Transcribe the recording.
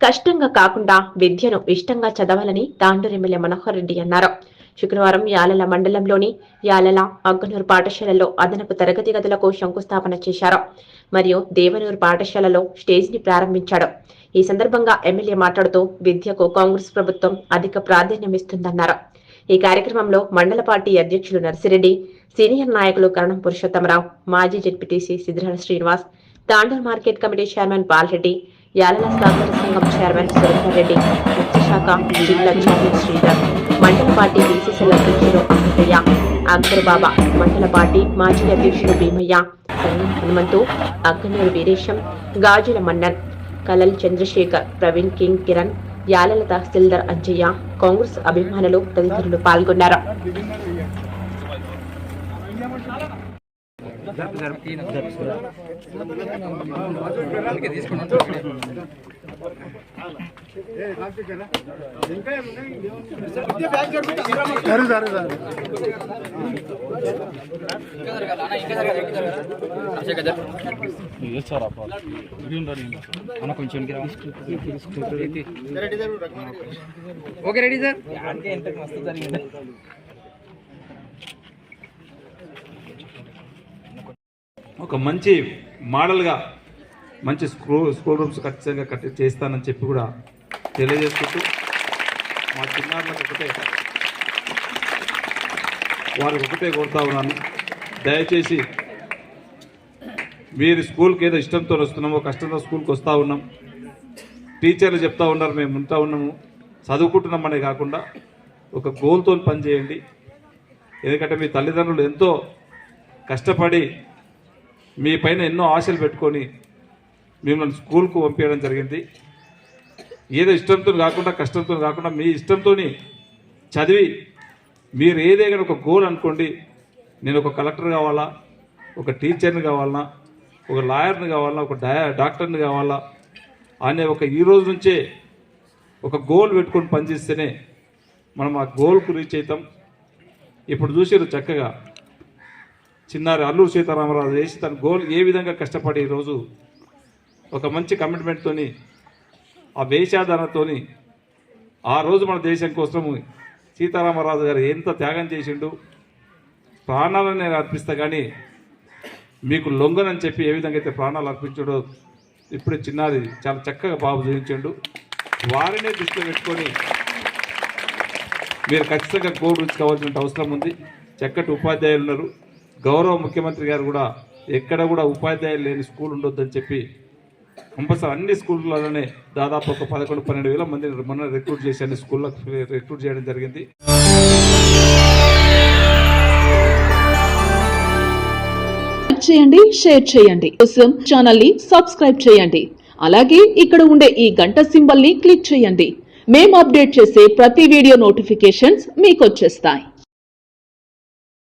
కష్టంగా కాకుండా విద్యను ఇష్టంగా చదవాలని తాండూరు ఎమ్మెల్యే మనోహర్ రెడ్డి అన్నారు. శుక్రవారం యాలల మండలంలోని యాలల అగ్గనూరు పాఠశాలలో అదనపు తరగతి గదులకు శంకుస్థాపన చేశారు. మరియు దేవనూరు పాఠశాలలో స్టేజ్ని ప్రారంభించాడు. ఈ సందర్భంగా ఎమ్మెల్యే మాట్లాడుతూ విద్యకు కాంగ్రెస్ ప్రభుత్వం అధిక ప్రాధాన్యం ఇస్తుందన్నారు. ఈ కార్యక్రమంలో మండల పార్టీ అధ్యక్షులు నర్సిరెడ్డి సీనియర్ నాయకులు కరణం పురుషోత్తమరావు మాజీ ZPTC Siddirala Srinivas Tandur market committee chairman Palreddy Yalala సహకార సంఘం చైర్మన్ సురేందర్ రెడ్డి మత్స్యశాఖ జిల్లా చైర్మన్ శ్రీధర్ మండల పార్టీ బీసీసీల అధ్యక్షుడు అమృతయ్య అక్బర్ బాబా మండల పార్టీ మాజీ అధ్యక్షుడు భీమయ్య సంగం హనుమంతు అక్కనేరు వీరేశం గాజుల మన్నన్ కలల్ చంద్రశేఖర్ ప్రవీణ్ కింగ్ కిరణ్ యాలల తహసీల్దార్ అంజయ్య కాంగ్రెస్ అభిమానులు తదితరులు పాల్గొన్నారు. సరే సరే సరే? Okay ready sir. ఒక మంచి మోడల్గా మంచి స్కూల్ స్కూల్ రూమ్స్ ఖచ్చితంగా కట్టి చేస్తానని చెప్పి కూడా తెలియజేసుకుంటూ మా చిన్నారులకు ఒకటే వారికి ఒకటే కోరుతా ఉన్నాను. దయచేసి మీరు స్కూల్కి ఏదో ఇష్టంతో వస్తున్నామో కష్టంతో స్కూల్కి వస్తూ ఉన్నాం. టీచర్లు చెప్తా ఉన్నారు మేము ఉంటా ఉన్నాము. చదువుకుంటున్నామనే కాకుండా ఒక గోల్తో పనిచేయండి. ఎందుకంటే మీ తల్లిదండ్రులు ఎంతో కష్టపడి మీ పైన ఎన్నో ఆశలు పెట్టుకొని మిమ్మల్ని స్కూల్కు పంపించడం జరిగింది. ఏదో ఇష్టంతో కాకుండా కష్టంతో కాకుండా మీ ఇష్టంతో చదివి మీరు ఏదైనా ఒక గోల్ అనుకోండి నేను ఒక కలెక్టర్ కావాలా ఒక టీచర్ని కావాలన్నా ఒక లాయర్ని కావాలన్నా ఒక డయా డాక్టర్ని కావాలా అనే ఒక ఈ రోజు నుంచే ఒక గోల్ పెట్టుకొని పనిచేస్తేనే మనం ఆ గోల్కు రీచ్ అవుతాం. ఇప్పుడు చూసారు చక్కగా చిన్నారి అల్లూరు సీతారామరాజు చేసి తన గోల్ ఏ విధంగా కష్టపడి ఈరోజు ఒక మంచి కమిట్మెంట్తోని ఆ వేషాధారణతోని ఆ రోజు మన దేశం కోసము సీతారామరాజు గారు ఎంత త్యాగం చేసిండు ప్రాణాలను నేను అర్పిస్తా కానీ మీకు లొంగనని చెప్పి ఏ విధంగా అయితే ప్రాణాలు అర్పించడో ఇప్పుడే చిన్నారి చాలా చక్కగా బాబు చూపించండు వారినే దృష్టిలో పెట్టుకొని మీరు ఖచ్చితంగా గోల్ కావాల్సిన అవసరం ఉంది. చక్కటి ఉపాధ్యాయులు ఉన్నారు. గౌరవ ముఖ్యమంత్రి గారు కూడా ఎక్కడ కూడా ఉపాధ్యాయులు లేని స్కూల్ ఉండొద్దని చెప్పి కంపల్సరీ అన్ని స్కూళ్ళలోనే దాదాపు ఒక పదకొండు పన్నెండు వేల మంది మొన్న రిక్రూట్ చేసి అన్ని స్కూళ్ళకు రిక్రూట్ చేయడం జరిగింది. చేయండి షేర్ చేయండి. కోసం ఛానల్ని సబ్స్క్రైబ్ చేయండి. అలాగే ఇక్కడ ఉండే ఈ గంట సింబల్ని క్లిక్ చేయండి. మేము అప్డేట్ చేసే ప్రతి వీడియో నోటిఫికేషన్స్ మీకు వచ్చేస్తాయి.